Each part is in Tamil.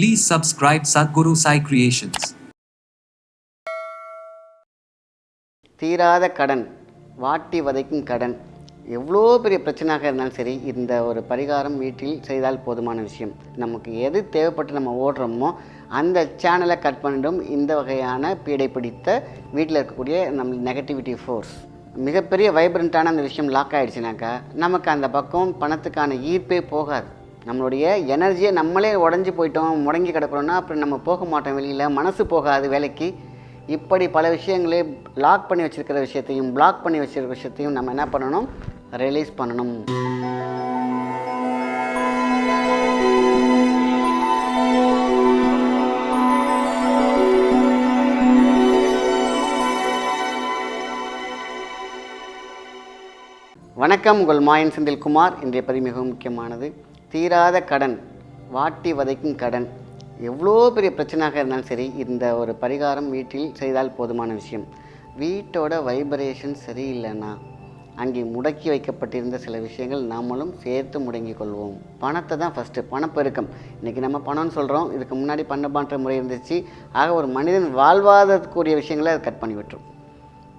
Please subscribe Sadhguru Sai Creations. தீராத கடன் வாட்டி வதைக்கும் கடன். எவ்வளோ பெரிய பிரச்சனையாக இருந்தாலும் சரி இந்த ஒரு பரிகாரம் வீட்டில் செய்தால் போதுமான விஷயம். நமக்கு எது தேவைப்பட்டு நம்ம ஓடுறோமோ அந்த சேனலை கட் பண்ணிடும். இந்த வகையான பீடை பிடித்த வீட்டில் இருக்கக்கூடிய நம்ம நெகட்டிவிட்டி ஃபோர்ஸ் மிகப்பெரிய வைப்ரண்ட்டான அந்த விஷயம் லாக் ஆகிடுச்சுனாக்கா நமக்கு அந்த பக்கம் பணத்துக்கான ஈர்ப்பே போகாது. நம்மளுடைய எனர்ஜியை நம்மளே உடஞ்சி போயிட்டோம் முடங்கி கிடக்கிறோன்னா அப்புறம் நம்ம போக மாட்டோம் வெளியில் மனசு போகாது வேலைக்கு. இப்படி பல விஷயங்களே லாக் பண்ணி வச்சிருக்கிற விஷயத்தையும் பிளாக் பண்ணி வச்சிருக்கிற விஷயத்தையும் நம்ம என்ன பண்ணணும்? ரிலீஸ் பண்ணணும். வணக்கம் உங்கள் மாயன் செந்தில் குமார் இன்றைய பதிவு மிகவும் முக்கியமானது. தீராத கடன் வாட்டி வதைக்கும் கடன். எவ்வளோ பெரிய பிரச்சனையாக இருந்தாலும் சரி இந்த ஒரு பரிகாரம் வீட்டில் செய்தால் போதுமான விஷயம். வீட்டோட வைப்ரேஷன் சரியில்லைன்னா அங்கே முடக்கி வைக்கப்பட்டிருந்த சில விஷயங்கள் நாமளும் சேர்த்து முடங்கிக் கொள்வோம். பணத்தை தான் ஃபஸ்ட்டு பணப்பெருக்கம். இன்றைக்கி நம்ம பணம்னு சொல்கிறோம் இதுக்கு முன்னாடி பண்ண முறை இருந்துச்சு. ஆக ஒரு மனிதன் வாழ்வாதாரத்துக்குரிய விஷயங்களை அதை கட் பண்ணி விட்டுரும்.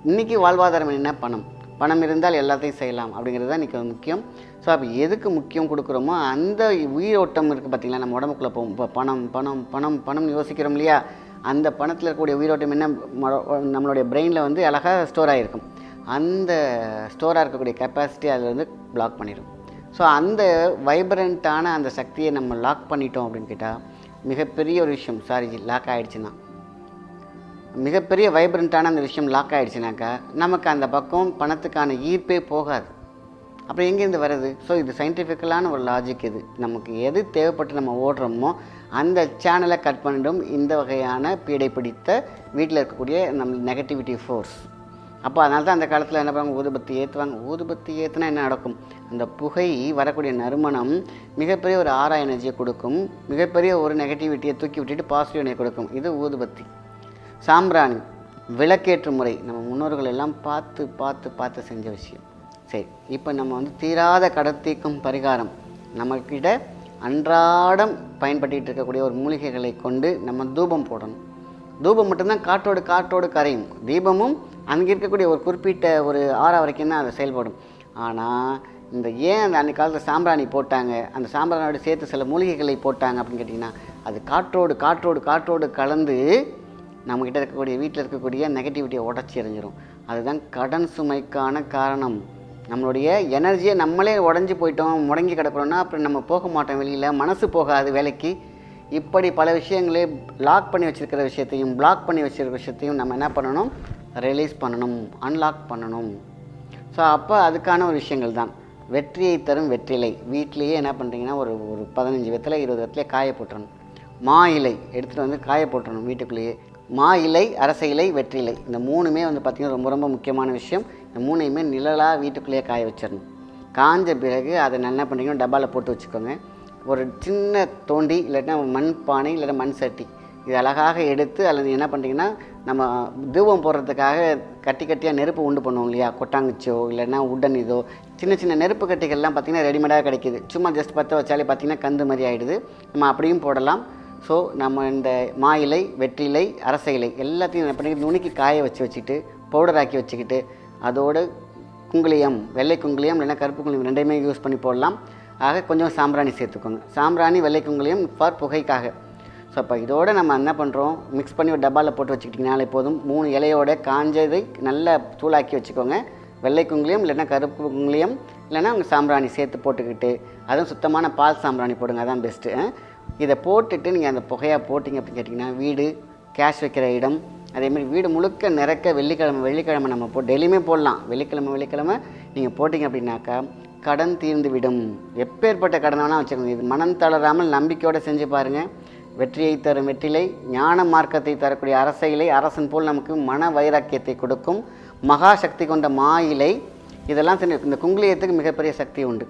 இன்றைக்கி வாழ்வாதாரம் என்ன? பணம். பணம் இருந்தால் எல்லாத்தையும் செய்யலாம் அப்படிங்கிறது தான் இன்றைக்கி முக்கியம். ஸோ அப்போ எதுக்கு முக்கியம் கொடுக்குறோமோ அந்த உயிரோட்டம் இருக்குது பார்த்திங்களா நம்ம உடம்புக்குள்ளே போகும் இப்போ பணம் பணம் பணம் பணம்னு யோசிக்கிறோம் இல்லையா? அந்த பணத்தில் இருக்கக்கூடிய உயிரோட்டம் என்ன? நம்மளுடைய பிரெயினில் வந்து அழகாக ஸ்டோர் ஆகிருக்கும் அந்த ஸ்டோராக இருக்கக்கூடிய கெப்பாசிட்டி அதில் வந்து பிளாக் பண்ணிடும் ஸோ அந்த வைப்ரண்ட்டான அந்த சக்தியை நம்ம லாக் பண்ணிட்டோம் அப்படின்னு கேட்டால் மிகப்பெரிய ஒரு விஷயம் சாரி லாக் ஆகிடுச்சுன்னா மிகப்பெரிய வைப்ரண்ட்டான அந்த விஷயம் லாக் ஆகிடுச்சுனாக்கா நமக்கு அந்த பக்கம் பணத்துக்கான ஈர்ப்பே போகாது. அப்புறம் எங்கேருந்து வருது ஸோ இது சயின்டிஃபிக்கலான ஒரு லாஜிக் இது. நமக்கு எது தேவைப்பட்டு நம்ம ஓடுறோமோ அந்த சேனலை கட் பண்ணிடும். இந்த வகையான பீடை பிடித்த வீட்டில் இருக்கக்கூடிய நம்ம நெகட்டிவிட்டி ஃபோர்ஸ் அப்போ அதனால தான் அந்த காலத்தில் என்ன பண்ணுவாங்க? ஊதுபத்தி ஏற்றுவாங்க ஊதுபத்தி ஏற்றுனா என்ன நடக்கும்? அந்த புகை வரக்கூடிய நறுமணம் மிகப்பெரிய ஒரு ஆரா எனர்ஜியை கொடுக்கும். மிகப்பெரிய ஒரு நெகட்டிவிட்டியை தூக்கி விட்டுட்டு பாசிட்டிவ் எனர்ஜி கொடுக்கும். இது ஊதுபத்தி. சாம்பிராணி விளக்கேற்று முறை. நம்ம முன்னோர்கள் எல்லாம் பார்த்து பார்த்து பார்த்து செஞ்ச விஷயம். சரி இப்போ நம்ம வந்து தீராத கடத்தீக்கும் பரிகாரம். நம்மக்கிட்ட அன்றாடம் பயன்பட்டு இருக்கக்கூடிய ஒரு மூலிகைகளை கொண்டு நம்ம தூபம் போடணும். தூபம் மட்டும்தான் காற்றோடு காற்றோடு கரையும். தீபமும் அங்கே இருக்கக்கூடிய ஒரு குறிப்பிட்ட ஒரு ஆறா வரைக்கும் தான் அது செயல்படும். ஆனால் இந்த ஏன் அந்த அன்றைய காலத்தில் சாம்பிராணி போட்டாங்க? அந்த சாம்பிராணியோட சேர்த்து சில மூலிகைகளை போட்டாங்க அப்படின்னு கேட்டிங்கன்னா அது காற்றோடு காற்றோடு காற்றோடு கலந்து நம்மக்கிட்ட இருக்கக்கூடிய வீட்டில் இருக்கக்கூடிய நெகட்டிவிட்டியை உடச்சி எறிஞ்சிரும். அதுதான் கடன் சுமைக்கான காரணம். நம்மளுடைய எனர்ஜியை நம்மளே உடஞ்சி போயிட்டோம் முடங்கி கிடக்கிறோன்னா அப்புறம் நம்ம போக மாட்டோம் வெளியில் மனசு போகாது வேலைக்கு. இப்படி பல விஷயங்களே லாக் பண்ணி வச்சிருக்கிற விஷயத்தையும் பிளாக் பண்ணி வச்சிருக்கிற விஷயத்தையும் நம்ம என்ன பண்ணணும்? ரிலீஸ் பண்ணணும் அன்லாக் பண்ணணும். ஸோ அப்போ அதுக்கான ஒரு விஷயங்கள் தான். வெற்றியை தரும் வெற்றிலை. வீட்டிலேயே என்ன பண்ணுறீங்கன்னா ஒரு ஒரு பதினஞ்சு விதத்தில் இருபது விதத்துலேயே காய போட்டுறணும். மா இலை எடுத்துகிட்டு வந்து காய போட்டுறணும் வீட்டுக்குள்ளேயே. மா இலை அரச இலை வெற்றிலை இந்த மூணுமே வந்து பார்த்திங்கன்னா ரொம்ப ரொம்ப முக்கியமான விஷயம். இந்த மூணையுமே நிழலாக வீட்டுக்குள்ளேயே காய வச்சிடணும். காஞ்ச பிறகு அதை நான் என்ன பண்ணுறீங்கன்னா டப்பாவில் போட்டு வச்சுக்கோங்க. ஒரு சின்ன தோண்டி இல்லாட்டினா மண் பானை இல்லாட்டா மண் சட்டி. இது அழகாக எடுத்து அல்லது என்ன பண்ணுறீங்கன்னா நம்ம தூபம் போடுறதுக்காக கட்டி கட்டியாக நெருப்பு உண்டு பண்ணுவோம் இல்லையா? கொட்டாங்குச்சோ இல்லைன்னா உடன் இதோ. சின்ன சின்ன நெருப்பு கட்டிகள்லாம் பார்த்திங்கன்னா ரெடிமேடாக கிடைக்கிது. சும்மா ஜஸ்ட் பற்ற வச்சாலே பார்த்திங்கன்னா கந்து மாதிரி ஆகிடுது நம்ம அப்படியும் போடலாம். ஸோ நம்ம இந்த மா இலை வெற்றிலை அரச இலை எல்லாத்தையும் என்ன பண்ணி நுணுக்கி காய வச்சு வச்சுக்கிட்டு பவுடராக்கி வச்சுக்கிட்டு அதோடு குங்குளியம் வெள்ளை குங்குளியம் இல்லைன்னா கருப்பு குங்குளியம் ரெண்டையுமே யூஸ் பண்ணி போடலாம். ஆக கொஞ்சம் சாம்பிராணி சேர்த்துக்கோங்க. சாம்பிராணி வெள்ளை குங்குளியம் ஃபார் புகைக்காக. ஸோ அப்போ இதோடு நம்ம என்ன பண்ணுறோம் மிக்ஸ் பண்ணி ஒரு டப்பாவில் போட்டு வச்சுக்கிட்டிங்கனாலே போதும். மூணு இலையோட காஞ்சதை நல்லா தூளாக்கி வச்சுக்கோங்க. வெள்ளை குங்குளியம் இல்லைன்னா கருப்பு குங்குளியம் இல்லைன்னா உங்கள் சாம்பிராணி சேர்த்து போட்டுக்கிட்டு அதுவும் சுத்தமான பால் சாம்பிராணி போடுங்க. அதான் பெஸ்ட்டு இதை போட்டுட்டு நீங்கள் அந்த புகையாக போட்டிங்க அப்படின்னு கேட்டிங்கன்னா வீடு கேஷ் வைக்கிற இடம் அதேமாதிரி வீடு முழுக்க நிறக்க வெள்ளிக்கிழமை வெள்ளிக்கிழமை நம்ம போ டெய்லியுமே போடலாம். வெள்ளிக்கிழமை வெள்ளிக்கிழமை நீங்கள் போட்டிங்க அப்படின்னாக்கா கடன் தீர்ந்து விடும் எப்பேற்பட்ட கடன் வேணால் வச்சுக்கோங்க. இது மனம் தளராமல் நம்பிக்கையோடு செஞ்சு பாருங்கள் வெற்றியை தரும் வெற்றிலை ஞான மார்க்கத்தை தரக்கூடிய அரசையிலை அரசன் போல் நமக்கு மன வைராக்கியத்தை கொடுக்கும். மகா சக்தி கொண்ட மா இலை இதெல்லாம் செஞ்சு- இந்த குங்குலியத்துக்கு மிகப்பெரிய சக்தி உண்டு.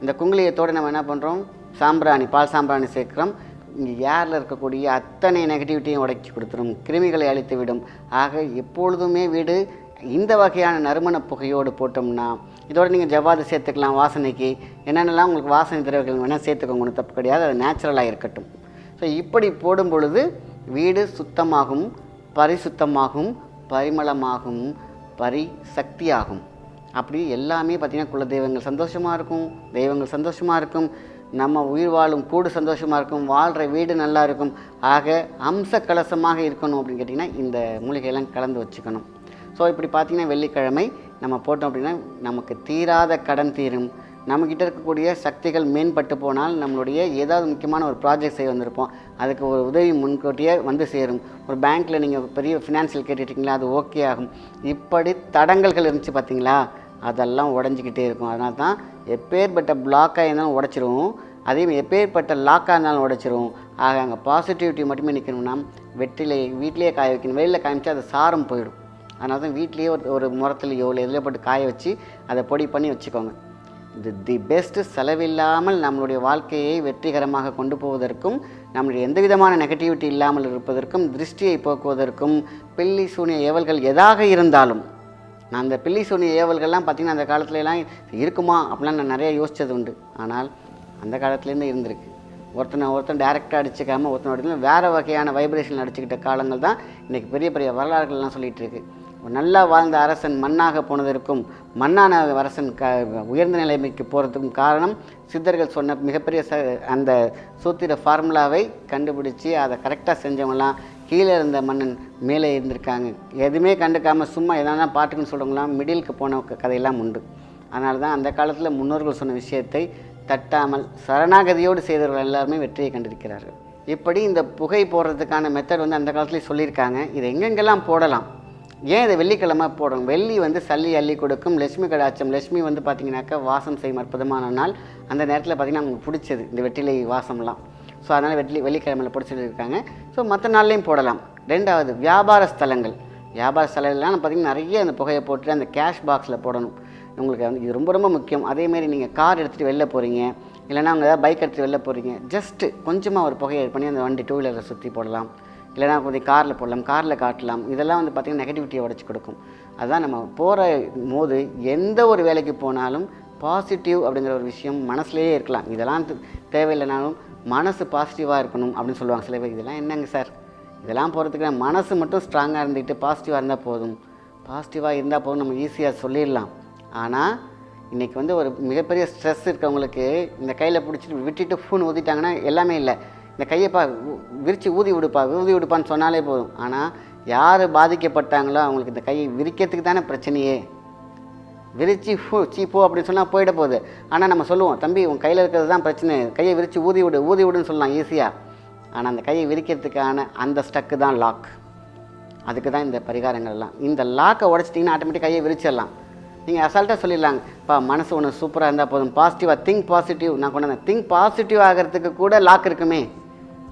இந்த குங்குலியத்தோடு நம்ம என்ன பண்ணுறோம் சாம்பிராணி பால் சாம்பிராணி சேர்க்குறோம். இங்கே ஏரில் இருக்கக்கூடிய அத்தனை நெகட்டிவிட்டியும் உடைச்சி கொடுத்துரும். கிருமிகளை அழித்து விடும் ஆக எப்பொழுதுமே வீடு இந்த வகையான நறுமண புகையோடு போட்டோம்னா இதோட நீங்கள் ஜவ்வாது சேர்த்துக்கலாம் வாசனைக்கு. என்னென்னலாம் உங்களுக்கு வாசனை திரவியங்கள் வேணால் சேர்த்துக்கோங்க ஒன்றும் தப்பு கிடையாது. அது நேச்சுரலாக இருக்கட்டும். ஸோ இப்படி போடும் பொழுது வீடு சுத்தமாகும் பரிசுத்தமாகும் பரிமளமாகும் பரிசக்தியாகும். அப்படி எல்லாமே பார்த்திங்கன்னா குல தெய்வங்கள் சந்தோஷமாக இருக்கும் தெய்வங்கள் சந்தோஷமாக இருக்கும். நம்ம உயிர் வாழும் கூடு சந்தோஷமாக இருக்கும் வாழ்கிற வீடு நல்லா இருக்கும். ஆக அம்ச கலசமாக இருக்கணும் அப்படின்னு கேட்டிங்கன்னா இந்த மூலிகையெல்லாம் கலந்து வச்சுக்கணும். ஸோ இப்படி பார்த்திங்கன்னா வெள்ளிக்கிழமை நம்ம போட்டோம் அப்படின்னா நமக்கு தீராத கடன் தீரும். நம்மக்கிட்ட இருக்கக்கூடிய சக்திகள் மேம்பட்டு போனால் நம்மளுடைய ஏதாவது முக்கியமான ஒரு ப்ராஜெக்ட் செய்ய வந்திருப்போம். அதுக்கு ஒரு உதவி முன்கூட்டியே வந்து சேரும். ஒரு பேங்க்கில் நீங்கள் பெரிய ஃபினான்ஷியல் கேட்டுட்டீங்களா அது ஓகே ஆகும். இப்படி தடங்கல்கள் இருந்துச்சு பார்த்தீங்களா? அதெல்லாம் உடஞ்சிக்கிட்டே இருக்கும். அதனால தான் எப்பேற்பட்ட பிளாக்காக இருந்தாலும் உடச்சிரும் அதே மாதிரி எப்பேற்பட்ட லாக்காக இருந்தாலும் உடச்சிரும் ஆக அங்கே பாசிட்டிவிட்டி மட்டுமே நிற்கணும்னா வெற்றிலே வீட்டிலேயே காய வைக்கணும். வெளியில் காமிச்சா அது சாரம் போயிடும். அதனால தான் வீட்லேயே ஒரு ஒரு முரத்துலையோ இல்லை எதில் போட்டு காய வச்சு அதை பொடி பண்ணி வச்சுக்கோங்க. இது தி பெஸ்ட்டு செலவில்லாமல் நம்மளுடைய வாழ்க்கையை வெற்றிகரமாக கொண்டு போவதற்கும் நம்மளுடைய எந்த விதமான நெகட்டிவிட்டி இல்லாமல் இருப்பதற்கும் திருஷ்டியை போக்குவதற்கும் பில்லி சூனிய ஏவல்கள் எதாக இருந்தாலும் நான் அந்த பில்லி சூனிய ஏவல்கள்லாம் பார்த்திங்கன்னா அந்த காலத்துலலாம் இருக்குமா அப்படிலாம் நான் நிறைய யோசித்தது உண்டு. ஆனால் அந்த காலத்துலேருந்து இருந்திருக்கு. ஒருத்தனை ஒருத்தன் டேரெக்டாக அடிச்சுக்காமல் ஒருத்தனை ஒருத்தன் வேறு வகையான வைப்ரேஷன் அடிச்சுக்கிட்ட காலங்கள் தான் இன்றைக்கி பெரிய பெரிய வரலாறுகள்லாம் சொல்லிகிட்டு இருக்குது ஒரு நல்லா வாழ்ந்த அரசன் மண்ணாக போனதற்கும் மண்ணான அரசன் க உயர்ந்த நிலைமைக்கு போகிறதுக்கும் காரணம் சித்தர்கள் சொன்ன மிகப்பெரிய ச அந்த சூத்திர ஃபார்முலாவை கண்டுபிடிச்சி அதை கரெக்டாக செஞ்சவங்களாம் கீழே இருந்த மன்னன் மேலே இருந்திருக்காங்க. எதுவுமே கண்டுக்காமல் சும்மா எதனா பாட்டுக்குன்னு சொல்கிறவங்களாம் மிடிலுக்கு போன கதையெல்லாம் உண்டு. அதனால தான் அந்த காலத்தில் முன்னோர்கள் சொன்ன விஷயத்தை தட்டாமல் சரணாகதியோடு செய்தவர்கள் எல்லாருமே வெற்றியை கண்டிருக்கிறார்கள். இப்படி இந்த புகை போடுறதுக்கான மெத்தட் வந்து அந்த காலத்துலேயே சொல்லியிருக்காங்க. இதை எங்கெங்கெல்லாம் போடலாம்? ஏன் இதை வெள்ளிக்கிழமை போடணும்? வெள்ளி வந்து சல்லி அள்ளி கொடுக்கும். லட்சுமி கடாட்சம். லட்சுமி வந்து பார்த்திங்கனாக்கா வாசம் செய்யும் அற்புதமான நாள். அந்த நேரத்தில் பார்த்திங்கன்னா நமக்கு பிடிச்சது. இந்த வெற்றிலை வாசம்லாம். ஸோ அதனால் வெள்ளி வெள்ளிக்கிழமையில் பிடிச்சிருக்காங்க ஸோ மற்ற நாள்லேயும் போடலாம். ரெண்டாவது வியாபார ஸ்தலங்கள். வியாபார ஸ்தலங்கள்லாம் பார்த்திங்கன்னா நிறைய அந்த புகையை போட்டு அந்த கேஷ் பாக்ஸில் போடணும். உங்களுக்கு வந்து இது ரொம்ப ரொம்ப முக்கியம். அதேமாரி நீங்கள் கார் எடுத்துகிட்டு வெளில போகிறீங்க இல்லைன்னா அவங்க ஏதாவது பைக் எடுத்துகிட்டு வெளில போகிறீங்க ஜஸ்ட்டு கொஞ்சமாக ஒரு புகையை பண்ணி அந்த வண்டி டூ வீலரை சுற்றி போடலாம். இல்லைனா கொஞ்சம் காரில் போடலாம் காரில் காட்டலாம். இதெல்லாம் வந்து பார்த்திங்கன்னா நெகட்டிவிட்டியை உடச்சி கொடுக்கும். அதுதான் நம்ம போகிற போது எந்த ஒரு வேலைக்கு போனாலும் பாசிட்டிவ் அப்படிங்கிற ஒரு விஷயம் மனசுலேயே இருக்கலாம். இதெல்லாம் தேவையில்லைனாலும் மனசு பாசிட்டிவாக இருக்கணும் அப்படின்னு சொல்லுவாங்க சில பேர். இதெல்லாம் என்னங்க சார்? இதெல்லாம் போகிறதுக்கு மனசு மட்டும் ஸ்ட்ராங்காக இருந்துக்கிட்டு பாசிட்டிவாக இருந்தால் போதும். பாசிட்டிவாக இருந்தால் போதும் நம்ம ஈஸியாக சொல்லிடலாம். ஆனால் இன்றைக்கி வந்து ஒரு மிகப்பெரிய ஸ்ட்ரெஸ் இருக்கவங்களுக்கு இந்த கையில் பிடிச்சிட்டு விட்டுட்டு ஃபோன் ஊதிட்டாங்கன்னா எல்லாமே இல்லை. இந்த கையைப்பா விரித்து ஊதி விடுப்பா ஊதி விடுப்பான்னு சொன்னாலே போதும். ஆனால் யார் பாதிக்கப்பட்டாங்களோ அவங்களுக்கு இந்த கையை விரிக்கிறதுக்கு தானே பிரச்சனையே. விரிச்சு ஃபூ சீ போ அப்படின்னு சொன்னால் போயிட போகுது. ஆனால் நம்ம சொல்லுவோம் தம்பி உன் கையில் இருக்கிறது தான் பிரச்சனை. கையை விரித்து ஊதி விடு ஊதி விடுன்னு சொல்லலாம் ஈஸியாக ஆனால் அந்த கையை விரிக்கிறதுக்கான அந்த ஸ்டக்கு தான் லாக் அதுக்கு தான் இந்த பரிகாரங்கள்லாம் இந்த லாக்கை உடச்சிட்டிங்கன்னா ஆட்டோமேட்டிக் கையை விரிச்சிடலாம். நீங்கள் அசால்ட்டாக சொல்லிடலாங்க. மனசு ஒன்று சூப்பராக இருந்தால் போதும். பாசிட்டிவாக திங்க் பாசிட்டிவ் நான் கொண்டு வந்தேன். திங்க் பாசிட்டிவ் ஆகிறதுக்கு கூட லாக் இருக்குமே.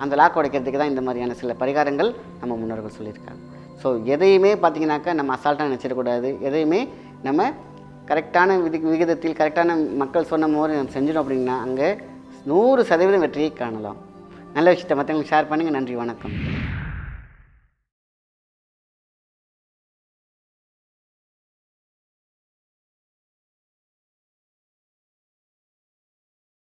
அந்த லாக் உடைக்கிறதுக்கு தான் இந்த மாதிரியான சில பரிகாரங்கள் நம்ம முன்னோர்கள் சொல்லியிருக்காங்க. ஸோ எதையுமே பார்த்தீங்கன்னாக்கா நம்ம அசால்ட்டாக நினச்சிடக்கூடாது. எதையுமே நம்ம கரெக்டான விதி விகிதத்தில் கரெக்டான மக்கள் சொன்ன மாதிரி நம்ம செஞ்சிடும் அப்படின்னா அங்கே நூறு சதவீதம் வெற்றியை காணலாம். நல்ல விஷயத்தை மற்றவங்களுக்கு ஷேர் பண்ணுங்கள் நன்றி வணக்கம்.